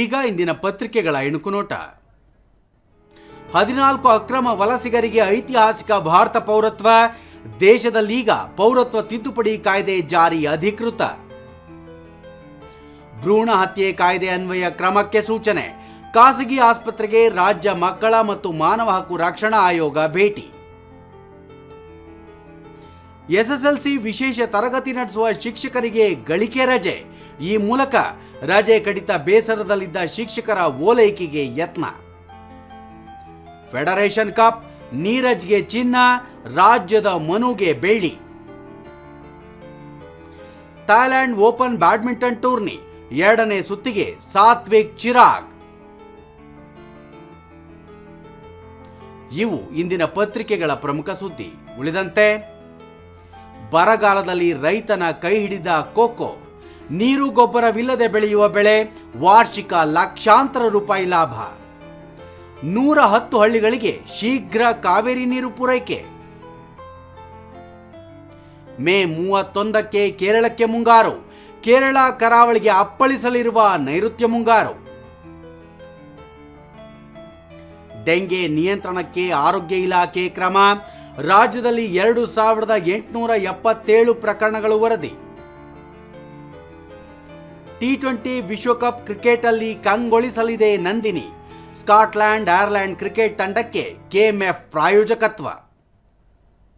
ಈಗ ಇಂದಿನ ಪತ್ರಿಕೆಗಳ ಇಣುಕುನೋಟ. ಹದಿನಾಲ್ಕು ಅಕ್ರಮ ವಲಸಿಗರಿಗೆ ಐತಿಹಾಸಿಕ ಭಾರತ ಪೌರತ್ವ ದೇಶದಲ್ಲೀಗ ಪೌರತ್ವ ತಿದ್ದುಪಡಿ ಕಾಯ್ದೆ ಜಾರಿ ಅಧಿಕೃತ. ಭ್ರೂಣ ಹತ್ಯೆ ಕಾಯ್ದೆ ಅನ್ವಯ ಕ್ರಮಕ್ಕೆ ಸೂಚನೆ, ಖಾಸಗಿ ಆಸ್ಪತ್ರೆಗೆ ರಾಜ್ಯ ಮಕ್ಕಳ ಮತ್ತು ಮಾನವ ಹಕ್ಕು ರಕ್ಷಣಾ ಆಯೋಗ ಭೇಟಿ. ಎಸ್ಎಸ್ಎಲ್ಸಿ ವಿಶೇಷ ತರಗತಿ ನಡೆಸುವ ಶಿಕ್ಷಕರಿಗೆ ಗಳಿಕೆ ರಜೆ. ಈ ಮೂಲಕ ರಜೆ ಕಡಿತ ಬೇಸರದಲ್ಲಿದ್ದ ಶಿಕ್ಷಕರ ಓಲೈಕೆಗೆ ಯತ್ನ. ಫೆಡರೇಷನ್ ಕಪ್ ನೀರಜ್ಗೆ ಚಿನ್ನ, ರಾಜ್ಯದ ಮನುಗೆ ಬೆಳ್ಳಿ. ಥಾಯ್ಲೆಂಡ್ ಓಪನ್ ಬ್ಯಾಡ್ಮಿಂಟನ್ ಟೂರ್ನಿ ಎರಡನೇ ಸುತ್ತಿಗೆ ಸಾತ್ವಿಕ್ ಚಿರಾಗ್. ಇವು ಇಂದಿನ ಪತ್ರಿಕೆಗಳ ಪ್ರಮುಖ ಸುದ್ದಿ. ಉಳಿದಂತೆ, ಬರಗಾಲದಲ್ಲಿ ರೈತನ ಕೈ ಹಿಡಿದ ಕೋಕೋ ನೀರು ಗೊಬ್ಬರವಿಲ್ಲದೆ ಬೆಳೆಯುವ ಬೆಳೆ ವಾರ್ಷಿಕ ಲಕ್ಷಾಂತರ ರೂಪಾಯಿ ಲಾಭ. ನೂರ ಹತ್ತು ಹಳ್ಳಿಗಳಿಗೆ ಶೀಘ್ರ ಕಾವೇರಿ ನೀರು ಪೂರೈಕೆ. ಮೇ ಮೂವತ್ತೊಂದಕ್ಕೆ ಕೇರಳಕ್ಕೆ ಮುಂಗಾರು. ಕೇರಳ ಕರಾವಳಿಗೆ ಅಪ್ಪಳಿಸಲಿರುವ ನೈಋತ್ಯ ಮುಂಗಾರು. ಡೆಂಗೆ ನಿಯಂತ್ರಣಕ್ಕೆ ಆರೋಗ್ಯ ಇಲಾಖೆ ಕ್ರಮ. ರಾಜ್ಯದಲ್ಲಿ ಎರಡು ಸಾವಿರದ ಎಂಟುನೂರ ಎಪ್ಪತ್ತೇಳು ಪ್ರಕರಣಗಳು ವರದಿ. ಟಿ ಟ್ವೆಂಟಿ ವಿಶ್ವಕಪ್ ಕ್ರಿಕೆಟಲ್ಲಿ ಕಂಗೊಳಿಸಲಿದೆ ನಂದಿನಿ. ಸ್ಕಾಟ್ಲ್ಯಾಂಡ್ ಐರ್ಲೆಂಡ್ ಕ್ರಿಕೆಟ್ ತಂಡಕ್ಕೆ ಕೆಎಂಎಫ್ ಪ್ರಾಯೋಜಕತ್ವ.